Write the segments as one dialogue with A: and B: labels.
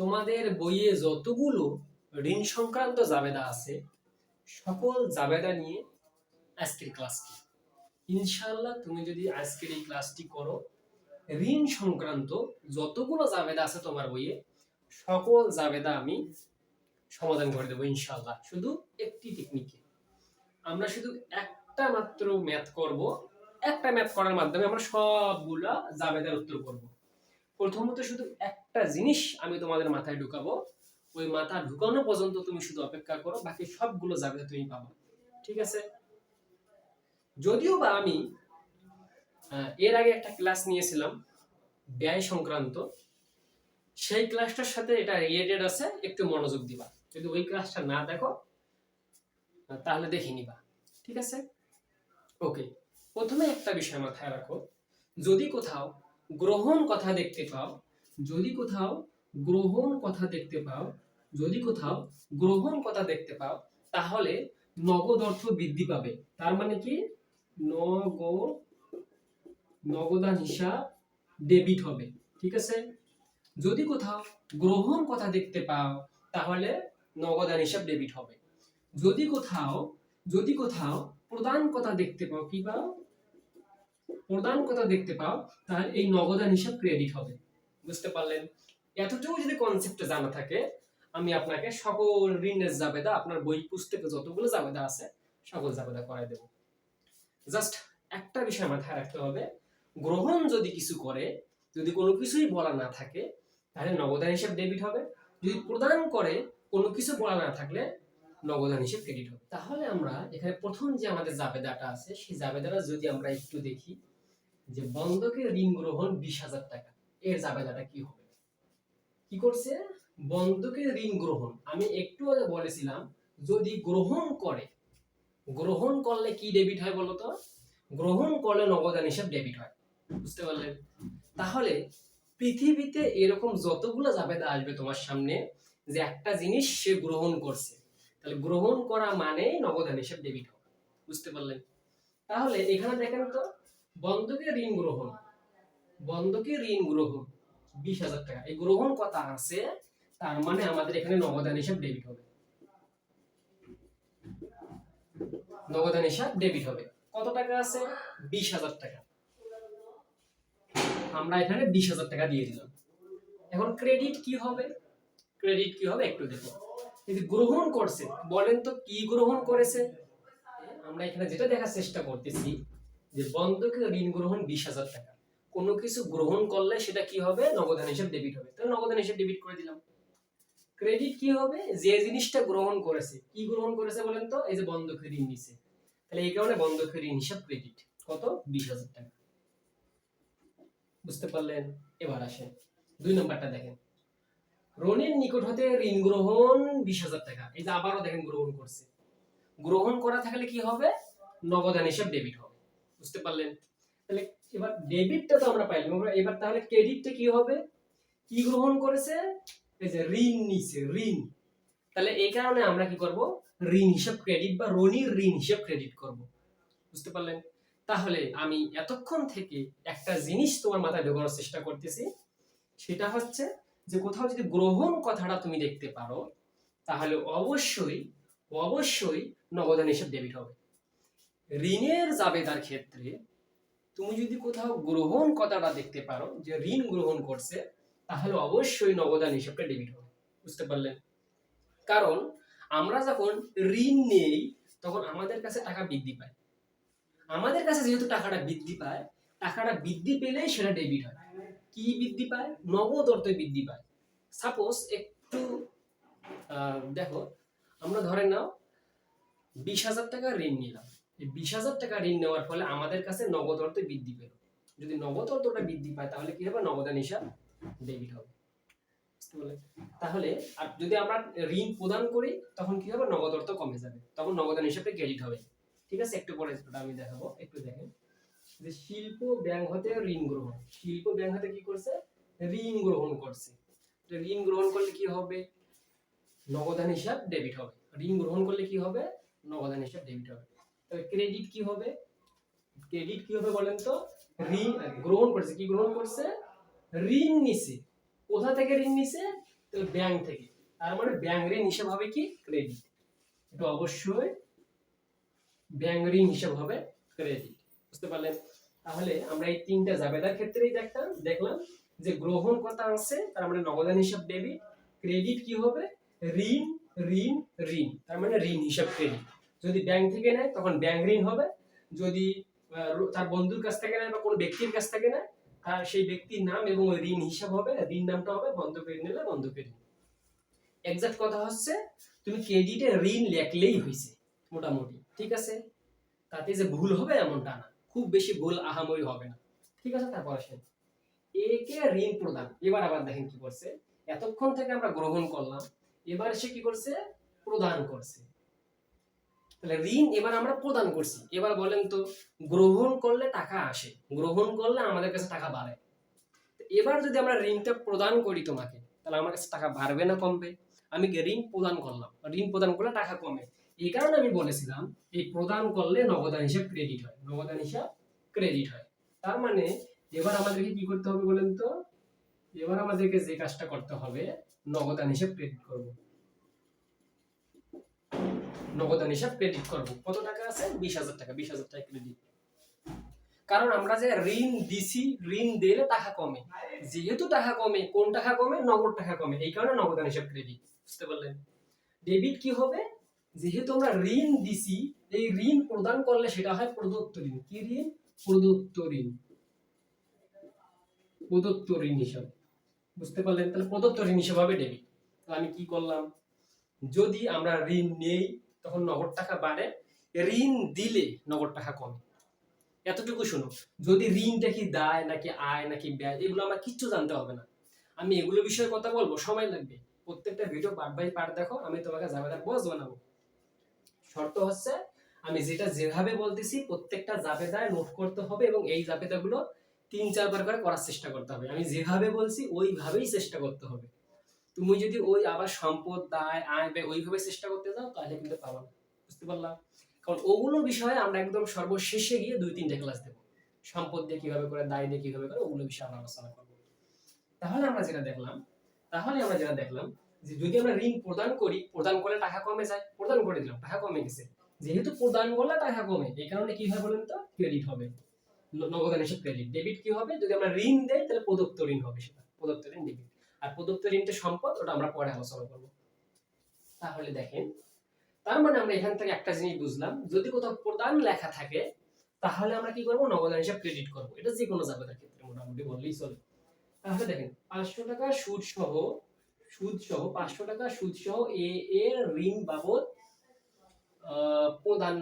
A: তোমাদের বইয়ে যতগুলো ঋণ সংক্রান্ত জাবেদা আছে, সকল জাবেদা নিয়ে আজকের ক্লাসটি। ইনশাআল্লাহ তুমি যদি আজকের এই ক্লাসটি করো, ঋণ সংক্রান্ত যতগুলো জাবেদা আছে তোমার বইয়ে, সকল জাবেদা আমি সমাধান করে দেবো ইনশাআল্লাহ। শুধু একটি টেকনিকে আমরা শুধু একটা মাত্র ম্যাথ করব, একটা ম্যাথ করার মাধ্যমে আমরা সবগুলা জাবেদার উত্তর করব। প্রথমত শুধু একটা জিনিস আমি তোমাদের মাথায় ঢুকাবো। ওই মাথা ঢুকানো পর্যন্ত তুমি শুধু অপেক্ষা করো, বাকি সবগুলো জাবেদা তুমি পাবা। ঠিক আছে? যদিও বা আমি এর আগে একটা ক্লাস নিয়েছিলাম, ব্যয় সংক্রান্ত। সেই ক্লাসটার সাথে এটা রিলেটেড আছে, একটু মনোযোগ দিবা। যদি ওই ক্লাসটা না দেখো, তাহলে দেখে নিবা। ঠিক আছে? ওকে প্রথমে একটা বিষয় মাথায় রাখো। যদি কোথাও গ্রহণ কথা দেখতে পাও, যদি কোথাও গ্রহণ কথা দেখতে পাও, যদি কোথাও গ্রহণ কথা দেখতে পাও, তাহলে নগদ অর্থ বৃদ্ধি পাবে। তার মানে কি? নগ নগদান হিসাব ডেবিট হবে, ঠিক আছে? যদি কোথাও গ্রহণ কথা দেখতে পাও, তাহলে নগদান হিসাব ডেবিট হবে। যদি কোথাও যদি কোথাও প্রদান কথা দেখতে পাও, কি পাও? প্রদান কথা দেখতে পাও তাহলে এই নগদান হিসাব ক্রেডিট হবে। বুঝতে পারলেন? এতটুকু যদি কনসেপ্টে জানা থাকে, আমি আপনাকে সকল ঋণের জাবেদা, আপনার বই পুস্তকে যতগুলো জাবেদা আছে, সকল জাবেদা করাই দেব। জাস্ট একটা বিষয় মাথায় রাখতে হবে, গ্রহণ যদি কিছু করে, যদি কোনো কিছুই বলা না থাকে, তাহলে নগদান হিসাব ডেবিট হবে। যদি প্রদান করে, কোনো কিছু বলা না থাকলে নগদান হিসেবে ক্রেডিট হবে। তাহলে আমরা এখানে প্রথম যে আমাদের জাবেদাটা আছে, সেই জাবেদাটা যদি আমরা একটু দেখি যে বন্ধকে ঋণ গ্রহণ বিশ হাজার টাকা। এর জাবেদাটা কি হবে? কি করছে? বন্ধকে ঋণ গ্রহণ। আমি একটু আগে বলেছিলাম, যদি গ্রহণ করে, গ্রহণ করলে কি ডেবিট হয় বলতো? গ্রহণ করলে নগদান হিসাব ডেবিট হয়। বুঝতে পারলেন? তাহলে পৃথিবীতে এরকম যতগুলো জাবেদা আসবে তোমার সামনে, যে একটা জিনিস সে গ্রহণ করছে, তাহলে গ্রহণ করা মানে নগদান হিসাব ডেবিট হবে। বুঝতে পারলেন? তাহলে এখানে দেখেন তো বন্ধকে ঋণ গ্রহণ। বন্ধকে ঋণ গ্রহণ, বিশ হাজার টাকা। এই গ্রহণ কথা আছে, তার মানে আমাদের এখানে নগদান হিসাব ডেবিট হবে। নগদান হিসাব ডেবিট হবে। কত টাকা আছে? বিশ হাজার টাকা। আমরা এখানে বিশ হাজার টাকা দিয়ে দিলাম। এখন ক্রেডিট কি হবে? ক্রেডিট কি হবে একটু দেখো। যদি গ্রহণ করছে, বলেন তো কি গ্রহণ করেছে? আমরা এখানে যেটা দেখার চেষ্টা করতেছি যে বন্ধকে ঋণ গ্রহণ বিশ হাজার টাকা। কোনো কিছু গ্রহণ করলে সেটা কি হবে? নগদান হিসাব ডেবিট হবে। তাহলে নগদান হিসাব ডেবিট করে দিলাম। ক্রেডিট কি হবে? যে জিনিসটা গ্রহণ করেছে। কি গ্রহণ করেছে বলেন তো? এই যে বন্ধকে ঋণ নিছে। তাহলে এই কারণে বন্ধকে ঋণ হিসাব ক্রেডিট কত? বিশ হাজার টাকা। বুঝতে পারলেন? এবার আসেন। দুই নম্বরটা দেখেন। রনির নিকট হতে ঋণ গ্রহণ বিশ হাজার টাকা। এই যে আবারও দেখেন গ্রহণ করছে। গ্রহণ করা থাকলে কি হবে? নগদান হিসাব ডেবিট হবে। বুঝতে পারলেন? তাহলে এবার ডেবিটটা তো আমরা পাইলাম। এবার- তাহলে ক্রেডিটটা কি হবে? কি গ্রহণ করেছে? এই যে ঋণ নিছে, ঋণ। তাহলে এই কারণে আমরা কি করব? ঋণ হিসাব ক্রেডিট বা রনির ঋণ হিসাব ক্রেডিট করব। বুঝতে পারলেন? তাহলে আমি এতক্ষণ থেকে একটা জিনিস তোমার মাথায় ঢোকানোর চেষ্টা করতেছি। সেটা হচ্ছে যে কোথাও যদি গ্রহণ কথাটা তুমি দেখতে পারো, তাহলে অবশ্যই অবশ্যই নগদান হিসাব ডেবিট হবে। ঋণের জাবেদার ক্ষেত্রে তুমি যদি কোথাও গ্রহণ কথাটা দেখতে পারো যে ঋণ গ্রহণ করছে, তাহলে অবশ্যই নগদান হিসাবটা ডেবিট হবে। বুঝতে পারলেন? কারণ আমরা যখন ঋণ নেই, তখন আমাদের কাছে টাকা বৃদ্ধি পায়। আমাদের কাছে যেহেতু টাকাটা বৃদ্ধি পায়, টাকাটা বৃদ্ধি পেলেই সেটা ডেবিট হয়। কি বৃদ্ধি পায়? নগদ অর্থে বৃদ্ধি পায়। সাপোজ একটু দেখো, আমরা ধরে নাও, বিশ হাজার টাকা ঋণ নিলাম। বিশ হাজার টাকা ঋণ নেওয়ার ফলে আমাদের কাছে নগদ অর্থ বৃদ্ধি পেল। যদি নগদ অর্থটা বৃদ্ধি পায়, তাহলে কি হবে? নগদান হিসাব ডেবিট হবে? তাহলে, আর যদি আমরা ঋণ প্রদান করি, তখন কি হবে? নগদ অর্থ কমে যাবে। তখন নগদান হিসাবে ক্রেডিট হবে। ঠিক আছে? একটু পরে আমি দেখাবো, একটু দেখেন। যে শিল্প ব্যাংক হতে ঋণ গ্রহণ। শিল্প ব্যাংক হতে কি করছে? ঋণ গ্রহণ করছে। ঋণ গ্রহণ করলে কি হবে? নগদান হিসাব ডেবিট হবে। ঋণ গ্রহণ করলে কি হবে? নগদান হিসাব ডেবিট হবে। ক্রেডিট কি হবে? ক্রেডিট কি হবে বলেন তো? ঋণ, গ্রহণ করছে। কি গ্রহণ করছে? ঋণ নিছে। কোথা থেকে ঋণ নিছে? তাহলে ব্যাংক থেকে। তার মানে ব্যাংক ঋণ হিসাব হবে কি? ক্রেডিট এটা অবশ্যই ব্যাংক ঋণ হিসাব হবে ক্রেডিট বুঝতে পারলেন? তাহলে আমরা এই তিনটা জাবেদার ক্ষেত্রেই দেখতাম, দেখলাম যে গ্রহণ কথা আছে, তার মানে নগদান হিসাব ডেবিট ক্রেডিট কি হবে? ঋণ ঋণ ঋণ। তার মানে ঋণ হিসাব ক্রেডিট যদি ব্যাংক থেকে নেয়, তখন ব্যাংক ঋণ হবে। যদি তার বন্ধুর কাছ থেকে নেয় বা কোনো ব্যক্তির কাছ থেকে নেয়, তার সেই ব্যক্তির নাম এবং ওই ঋণ হিসাব হবে, ঋণ নামটা হবে বন্ধক ঋণ নিলে বন্ধক ঋণ এক্সাক্ট কথা হচ্ছে, তুমি ক্রেডিটে ঋণ লেখলেই হয়েছে, মোটামুটি। ঠিক আছে? তাতে যে ভুল হবে এমনটা না। খুব বেশি ভুল আহামরি হবে না। ঠিক আছে? তারপর আসেন। একে ঋণ প্রদান। এবার আবার দেখেন কি করছে। এতক্ষণ থেকে আমরা গ্রহণ করলাম। এবার সে কি করছে? প্রদান করছে। তাহলে ঋণ এবার আমরা প্রদান করছি। এবার বলেন তো, গ্রহণ করলে টাকা আসে, গ্রহণ করলে আমাদের কাছে টাকা বাড়ে। এবার যদি আমরা ঋণটা প্রদান করি তোমাকে, তাহলে আমার কাছে টাকা বাড়বে না কমবে? আমি ঋণ প্রদান করলাম? ঋণ প্রদান করলে টাকা কমে। এই কারণে আমি বলেছিলাম, এই প্রদান করলে নগদান হিসাব ক্রেডিট হয়। নগদান হিসাব ক্রেডিট হয়। তার মানে এবার আমাদেরকে কি করতে হবে বলেন তো? এবার আমাদেরকে যে কাজটা করতে হবে, নগদান হিসাব ক্রেডিট করব। নগদান হিসাব ক্রেডিট করব। কত টাকা আছে? বিশ হাজার টাকা, বিশ হাজার টাকা ক্রেডিট কারণ আমরা যে ঋণ দিছি, ঋণ দিলে টাকা কমে। যেহেতু টাকা কমে, কোন টাকা কমে? নগদ টাকা কমে। এই কারণে নগদান হিসাব ক্রেডিট বুঝতে পারলেন? ডেবিট কি হবে? যেহেতু আমরা ঋণ দিছি, এই ঋণ প্রদান করলে সেটা হয় প্রদত্ত ঋণ। কি ঋণ? প্রদত্ত ঋণ। প্রদত্ত ঋণ হিসাব। বুঝতে পারলেন? তাহলে প্রদত্ত ঋণ হিসাব হবে ডেবিট তাহলে আমি কি করলাম? যদি আমরা ঋণ নেই তখন নগদ টাকা বাড়ে, ঋণ দিলে নগদ টাকা কমে। এতটুকু শুনো, যদি ঋণটা কি দায় নাকি আয় নাকি ব্যয়, এগুলো আমার কিচ্ছু জানতে হবে না। আমি এগুলো বিষয়ে কথা বলব, সময় লাগবে। প্রত্যেকটা ভিডিও পার্ট বাই পার্ট দেখো, আমি তোমাকে জাবেদার বস বানাবো। শর্ত হচ্ছে, আমি যেটা যেভাবে বলতেছি, প্রত্যেকটা জাবেদায় নোট করতে হবে এবং এই জাবেদাগুলো তিন চারবার করে করার চেষ্টা করতে হবে। আমি যেভাবে বলছি, ওইভাবেই চেষ্টা করতে হবে। তুমি যদি ওই আবার সম্পদ, দায়, আয়, ব্যয় ওইভাবে চেষ্টা করতে যাও তাহলে কিন্তু পাবো বুঝতে পারলাম? কারণ ওগুলো বিষয়ে আমরা একদম সর্বশেষে গিয়ে দুই তিনটে ক্লাস দেবো। সম্পদ দিয়ে কীভাবে করে, দায় দিয়ে কীভাবে করে, ওগুলো বিষয়ে আমরা আলোচনা করব। তাহলে আমরা যেটা দেখলাম, তাহলে আমরা যেটা দেখলাম যে যদি আমরা ঋণ প্রদান করি, প্রদান করলে টাকা কমে যায়, প্রদান করে দিলাম, টাকা কমে গেছে। যেহেতু প্রদান করলে টাকা কমে, এই কারণে কি হয় বলেন তো? ক্রেডিট হবে। ন- নগদান হিসেবে ক্রেডিট ডেবিট কি হবে? যদি আমরা ঋণ দেই, তাহলে প্রদত্ত ঋণ হবে সেটা। প্রদত্ত ঋণ ডেবিট আর প্রদত্ত ঋণটা সম্পদ, ওটা আমরা পরে আলোচনা করব। তাহলে দেখেন, তার মানে আমরা এখান থেকে একটা জিনিস বুঝলাম, যদি কোথাও প্রদান লেখা থাকে, তাহলে আমরা কি করব? নগদান হিসাব ক্রেডিট করব। এটা যে কোনো জাবেদার ক্ষেত্রে, মোটামুটি বললেই চলে। তাহলে দেখেন, পাঁচশো টাকা সুদ সহ সুদ সহ, পাঁচশো টাকা সুদ সহ এ, এর ঋণ বাবদ প্রদান,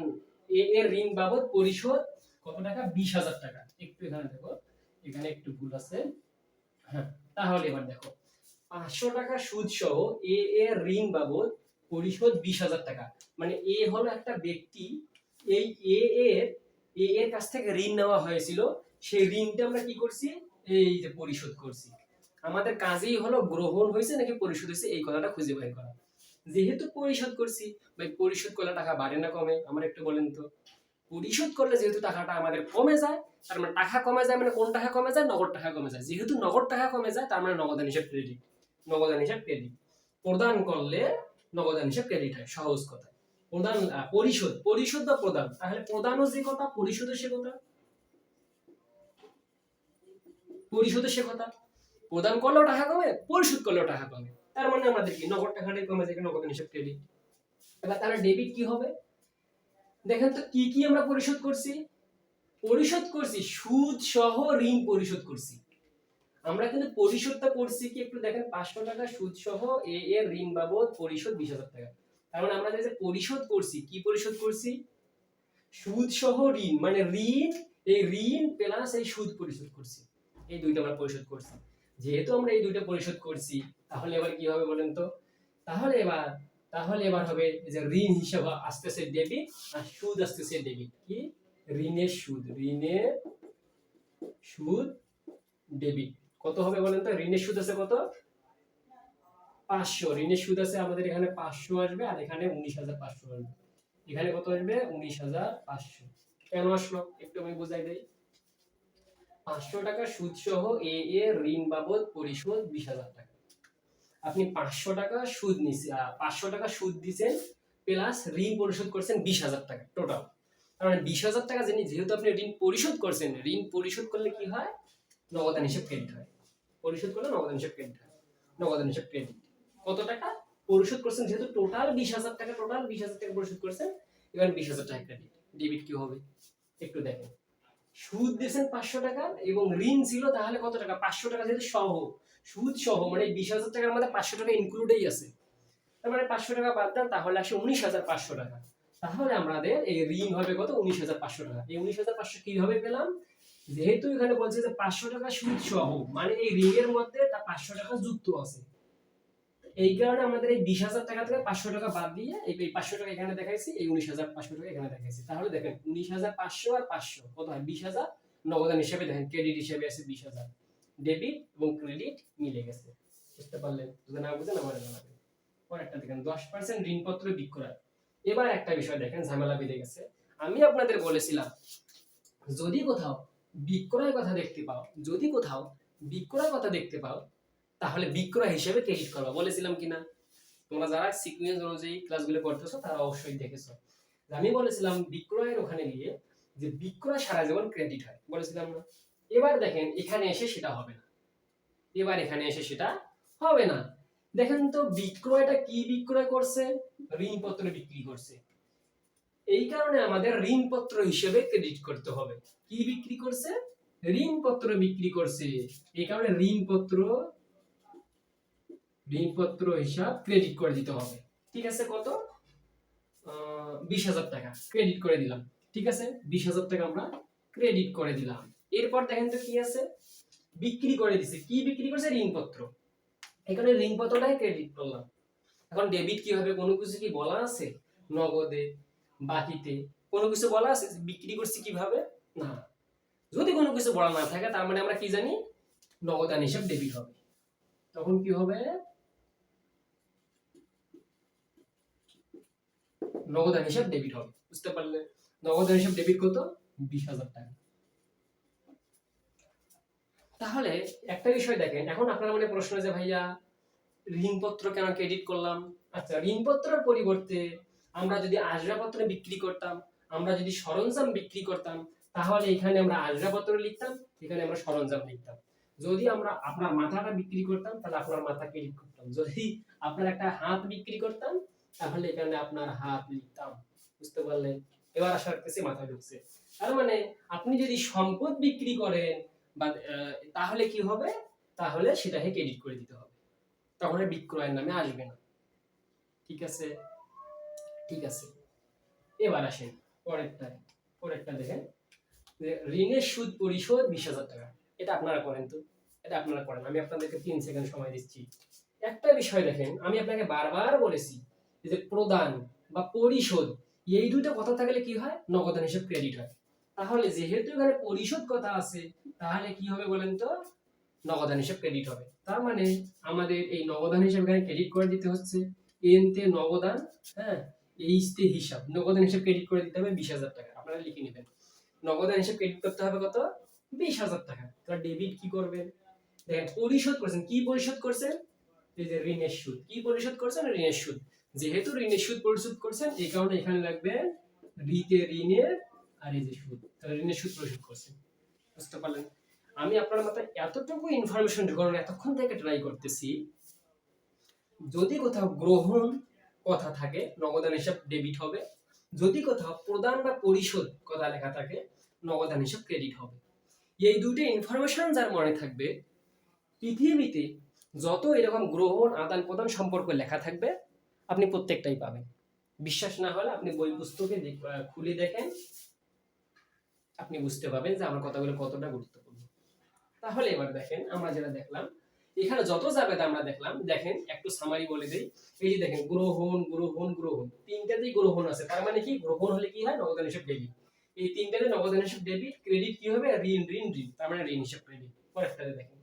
A: এ, এর ঋণ বাবদ পরিশোধ কত টাকা? বিশ হাজার টাকা। একটু এখানে দেখো, এখানে একটু ভুল আছে। হ্যাঁ তাহলে এবার দেখো। পাঁচশো টাকা সুদ সহ এ এর ঋণ বাবদ পরিশোধ বিশ হাজার টাকা। মানে এ হলো একটা ব্যক্তি, এই এ এর এ এর কাছ থেকে ঋণ নেওয়া হয়েছিল, সেই ঋণটা আমরা কি করছি? এই যে পরিশোধ করছি। আমাদের কাজেই হলো গ্রহণ হয়েছে নাকি পরিশোধ হয়েছে, এই কথাটা খুঁজে বের করা। যেহেতু পরিশোধ করছি, ভাই পরিশোধ করলে টাকা বাড়ে না কমে? আমার একটু বলেন তো। পরিশোধ করলে যেহেতু টাকাটা আমাদের কমে যায়, তার মানে টাকা কমে যায় মানে কোন টাকা কমে যায়? নগদ টাকা কমে যায়। যেহেতু নগদ টাকা কমে যায়, তার মানে নগদান হিসাব ক্রেডিট নগদান হিসাব ক্রেডিট প্রদান করলে নগদান হিসাব ক্রেডিট হয়, সহজ কথা। প্রদান পরিশোধ পরিশোধ বা প্রদান। তাহলে প্রদানও যে কথা, পরিশোধও সে কথা। পরিশোধও সে কথা। প্রদান করলেও টাকা কমে, পরিশোধ করলেও টাকা কমে। তার মানে আমাদের কি? নগদ টাকাটাই কমে যায় নগদান হিসাব ক্রেডিট এবার তাহলে ডেবিট কি হবে? দেখেন তো কি কি আমরা পরিশোধ করছি? পরিশোধ করছি, সুদ সহ ঋণ পরিশোধ করছি। আমরা কিন্তু পরিশোধটা করছি কি একটু দেখেন, পাঁচশো টাকা সুদ সহ এ এর ঋণ বাবদ পরিশোধ বিশ হাজার টাকা। তার মানে আমরা যে পরিশোধ করছি, কি পরিশোধ করছি? সুদ সহ ঋণ মানে ঋণ, এই ঋণ প্লাস এই সুদ পরিশোধ করছি। এই দুইটা আমরা পরিশোধ করছি। যেহেতু আমরা এই দুইটা পরিশোধ করছি, তাহলে এবার কি হবে বলেন তো? তাহলে এবার তাহলে এবার হবে যে ঋণ হিসাবে আসতেছে ডেবিট আর সুদ আসতেছে ডেবিট কি? ঋণের সুদ ঋণের সুদ ডেবিট কত হবে বলেন তো? ঋণের সুদ আছে কত? পাঁচশো। ঋণের সুদ আছে আমাদের এখানে পাঁচশো আসবে আর এখানে উনিশ হাজার পাঁচশো আসবে। এখানে কত আসবে? উনিশ হাজার পাঁচশো। কেন আসলো? একটু আমি বুঝাই দেই। পাঁচশো টাকা সুদ সহ এ এ ঋণ বাবদ পরিশোধ বিশ হাজার টাকা। আপনি পাঁচশো টাকা সুদ নিছে পাঁচশো টাকা সুদ দিচ্ছেন প্লাস ঋণ পরিশোধ করছেন বিশ হাজার টাকা টোটাল। তার মানে বিশ হাজার টাকা যিনি যেহেতু আপনি ঋণ পরিশোধ করছেন, ঋণ পরিশোধ করলে কি হয়? নগদান হিসেব ক্রেডিট হয়। পরিশোধ করলে নগদান হিসেব ক্রেডিট হয়। নগদান হিসেব ক্রেডিট কত টাকা? পরিশোধ করছেন যেহেতু টোটাল বিশ হাজার টাকা টোটাল বিশ হাজার টাকা পরিশোধ করছেন, এবার বিশ হাজার টাকা ক্রেডিট ডেবিট কি হবে? একটু দেখেন। সুদ দিয়েছেন পাঁচশো টাকা এবং ঋণ ছিল তাহলে কত টাকা? পাঁচশো টাকা যেহেতু সহ। সুদ সহ মানে বিশ হাজার টাকার মধ্যে পাঁচশো টাকা ইনক্লুডেই আছে। তার মানে পাঁচশো টাকা বাদ দেন, তাহলে আসে উনিশ হাজার পাঁচশো টাকা। তাহলে আমাদের এই ঋণ হবে কত? উনিশ হাজার পাঁচশো টাকা। এই উনিশ হাজার পাঁচশো কীভাবে পেলাম? যেহেতু এখানে বলছে যে পাঁচশো টাকা সুদ সহ মানে এই ঋণের মধ্যে তা পাঁচশো টাকা যুক্ত আছে। এই কারণে আমাদের এই বিশ হাজার টাকা থেকে পাঁচশো টাকা বাদ দিয়ে এই পাঁচশো টাকা এখানে দেখাইছি, এই উনিশ হাজার পাঁচশো টাকা এখানে দেখাইছি। তাহলে দেখেন, উনিশ হাজার পাঁচশো আর পাঁচশো কত হয়? বিশ হাজার? নগদান হিসেবে দেখেন, ক্রেডিট হিসেবে আছে বিশ হাজার। ডেবিট এবং ক্রেডিট মিলে গেছে। বুঝতে পারলেন যদি না বুঝেন আমার জানাবেন পরেরটা দেখেন, দশ পার্সেন্ট ঋণপত্র বিক্রয় এবার একটা বিষয় দেখেন, ঝামেলা বেঁধে গেছে। আমি আপনাদের বলেছিলাম, যদি কোথাও বিক্রয় কথা দেখতে পাও, যদি কোথাও বিক্রয় কথা দেখতে পাও, তাহলে বিক্রয় হিসেবে ক্রেডিট করবা। বলেছিলাম কিনা? তোমরা যারা সিকুয়েন্স অনুযায়ী ক্লাসগুলো করতেছো তারা অবশ্যই দেখেছ। আমি বলেছিলাম বিক্রয়ের ওখানে গিয়ে যে বিক্রয় সারা জীবন ক্রেডিট হয়। বলেছিলাম না। এবার দেখেন, এখানে এসে সেটা হবে না। এবার এখানে এসে সেটা হবে না। দেখেন তো বিক্রয়টা কি বিক্রয় করছে? ঋণপত্র বিক্রি করছে। এই কারণে আমাদের ঋণপত্র হিসেবে ক্রেডিট করতে হবে। কি বিক্রি করছে? ঋণপত্র বিক্রি করছে। এই কারণে ঋণপত্র ঋণপত্র হিসাব ক্রেডিট করে দিতে হবে। ঠিক আছে, কত? বিশ হাজার টাকা ক্রেডিট করে দিলাম। ঠিক আছে, বিশ হাজার টাকা আমরা ক্রেডিট করে দিলাম। এরপর দেখেন তো কি আছে? বিক্রি করে দিছে। কি বিক্রি করছে? ঋণপত্র। এখানে ঋণপত্রটাই ক্রেডিট করলাম। এখন ডেবিট কি হবে কোনো কিছু কি বলা আছে? নগদে বাকিতে কোনো কিছু বলা আছে বিক্রি করছি কীভাবে? না। যদি কোনো কিছু বলা না থাকে, তার মানে আমরা কি জানি? নগদান হিসাব ডেবিট হবে। তখন কি হবে? নগদান হিসাব ডেবিট হবে। বুঝতে পারলে? নগদান হিসাব ডেবিট কত? বিশ হাজার টাকা। তাহলে একটা বিষয় দেখেন, এখন আপনার মনে প্রশ্ন যে, ভাইয়া, ঋণপত্র কেন ক্রেডিট করলাম? আচ্ছা ঋণপত্রের পরিবর্তে আমরা যদি আসবাবপত্র বিক্রি করতাম, আমরা যদি সরঞ্জাম বিক্রি করতাম, তাহলে এখানে আমরা আসবাবপত্র লিখতাম, এখানে আমরা সরঞ্জাম লিখতাম। যদি আমরা আপনার মাথাটা বিক্রি করতাম, তাহলে আপনার মাথা ক্রেডিট করতাম। যদি আপনার একটা হাত বিক্রি করতাম, তাহলে এখানে আপনার হাত লিখতাম। বুঝতে পারলেন? এবার আশা রাখতেছি মাথায় ঢুকছে। তার মানে আপনি যদি সম্পদ বিক্রি করেন, বা তাহলে কি হবে? তাহলে সেটাকে ক্রেডিট করে দিতে হবে। তখন বিক্রয়ের নামে আসবে না। ঠিক আছে? ঠিক আছে। এবার আসেন পরেরটা পরেরটা দেখেন। ঋণের সুদ পরিশোধ বিশ হাজার টাকা। এটা আপনারা করেন তো? এটা আপনারা করেন। আমি আপনাদেরকে তিন সেকেন্ড সময় দিচ্ছি। একটা বিষয় দেখেন, আমি আপনাকে বারবার বলেছি যে প্রদান বা পরিশোধ, এই দুটো কথা থাকলে কি হয়? নগদান হিসেব ক্রেডিট হয়। তাহলে যেহেতু এখানে পরিশোধ কথা আছে, তাহলে কি হবে বলেন তো? নগদান হিসেব ক্রেডিট হবে। তার মানে আমাদের এই নগদান হিসেব এখানে ক্রেডিট করে দিতে হচ্ছে। এন তে নগদান হ্যাঁ? এইচ তে হিসাব নগদান হিসেব ক্রেডিট করে দিতে হবে বিশ হাজার টাকা, আপনারা লিখে নেবেন। নগদান হিসেব ক্রেডিট করতে হবে কত? বিশ হাজার টাকা। ডেবিট কি করবেন দেখেন, পরিশোধ করছেন, কি পরিশোধ করছেন? এই যে ঋণের সুদ, কি পরিশোধ করছেন? ঋণের সুদ। যেহেতু ঋণের সুদ পরিশোধ করছেন, এই কারণে এখানে লাগবে ঋতে ঋণের আর এই যে সুদ তাহলে ঋণের সুদ পরিশোধ করছেন। বুঝতে পারলেন? আমি আপনার মাথায় এতটুকু ইনফরমেশন ঢোকানোর এতক্ষণ থেকে ট্রাই করতেছি, যদি কোথাও গ্রহণ কথা থাকে, নগদান হিসাব ডেবিট হবে। যদি কোথাও প্রদান বা পরিশোধ কথা লেখা থাকে, নগদান হিসাব ক্রেডিট হবে। এই দুটো ইনফরমেশন যার মনে থাকবে, পৃথিবীতে যত এরকম গ্রহণ আদান প্রদান সম্পর্ক লেখা থাকবে, আপনি প্রত্যেকটাই পাবেন। বিশ্বাস না হলে আপনি বই পুস্তকে খুলে দেখেন, আপনি বুঝতে পারবেন যে আমার কথাগুলো কতটা গুরুত্বপূর্ণ। তাহলে এবার দেখেন, আমরা যেটা দেখলাম এখানে যত জাবেদা আমরা দেখলাম, দেখেন, একটু সামারি বলে দেই। এই যে দেখেন, গ্রহণ গ্রহণ গ্রহণ। তিনটাতেই গ্রহণ আছে। তার মানে কি? গ্রহণ হলে কি হয়? নগদান হিসেব ডেবিট এই তিনটাতে নগদান হিসেব ডেবিট ক্রেডিট কি হবে? ঋণ ঋণ ঋণ। তার মানে ঋণ হিসেব ক্রেডিট পরেরটাতে দেখেন।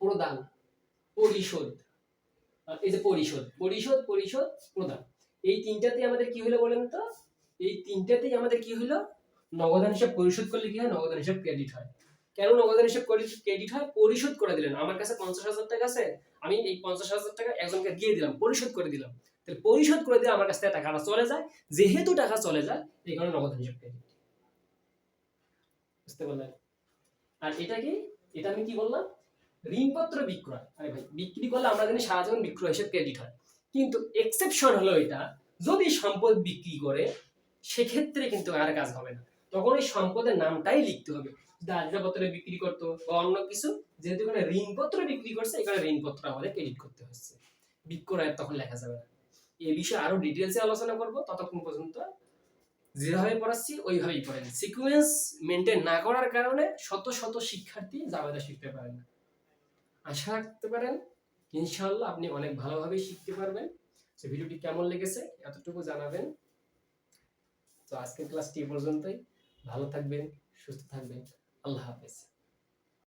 A: প্রদান, পরিশোধ। এই যে পরিশোধ পরিশোধ পরিশোধ, প্রদান। এই তিনটাতে আমাদের কি হলো বলেন তো? এই তিনটাতেই আমাদের কি হলো? নগদান হিসাব পরিশোধ করলে কি হয়? নগদান হিসাব ক্রেডিট হয়। কেন নগদান হিসেব ক্রেডিট হয়, পরিশোধ করে দিলেন। আমার কাছে পঞ্চাশ হাজার টাকা আছে, আমি এই পঞ্চাশ হাজার টাকা একজনকে দিয়ে দিলাম, পরিশোধ করে দিলাম। তাহলে পরিশোধ করে দিলে আমার কাছ থেকে টাকাটা চলে যায়, যেহেতু টাকা চলে যায়, এই কারণে নগদান হিসেব ক্রেডিট বুঝতে পারলেন? আর এটা কি? এটা আমি কি বললাম? ঋণপত্র বিক্রয়। আরে ভাই, বিক্রি করলে আমরা জানি সারা জীবন বিক্রয় হিসেবে ক্রেডিট হয়। কিন্তু এক্সেপশন হলো এটা, যদি সম্পদ বিক্রি করে, সেক্ষেত্রে কিন্তু আর কাজ হবে না। তখন ওই সম্পদের নামটাই লিখতে হবে। দারিদ্রপত্র বিক্রি করতো বা অন্য কিছু, যেহেতু এখানে ঋণপত্র বিক্রি করছে, এখানে ঋণপত্র আমাদের ক্রেডিট করতে হচ্ছে। বিক্রয় তখন লেখা যাবে না। এই বিষয়ে আরও ডিটেলসে আলোচনা করব, ততক্ষণ পর্যন্ত যেভাবে পড়াচ্ছি, ওইভাবেই পড়েন। সিকুয়েন্স মেনটেন না করার কারণে শত শত শিক্ষার্থী জাবেদা শিখতে পারে না। আশা রাখতে পারেন, ইনশাআল্লাহ আপনি অনেক ভালোভাবে শিখতে পারবেন। তো ভিডিওটি কেমন লেগেছে এতটুকু জানাবেন। তো আজকের ক্লাসটি এ পর্যন্তই। ভালো থাকবেন, সুস্থ থাকবেন। আল্লাহ হাফেজ।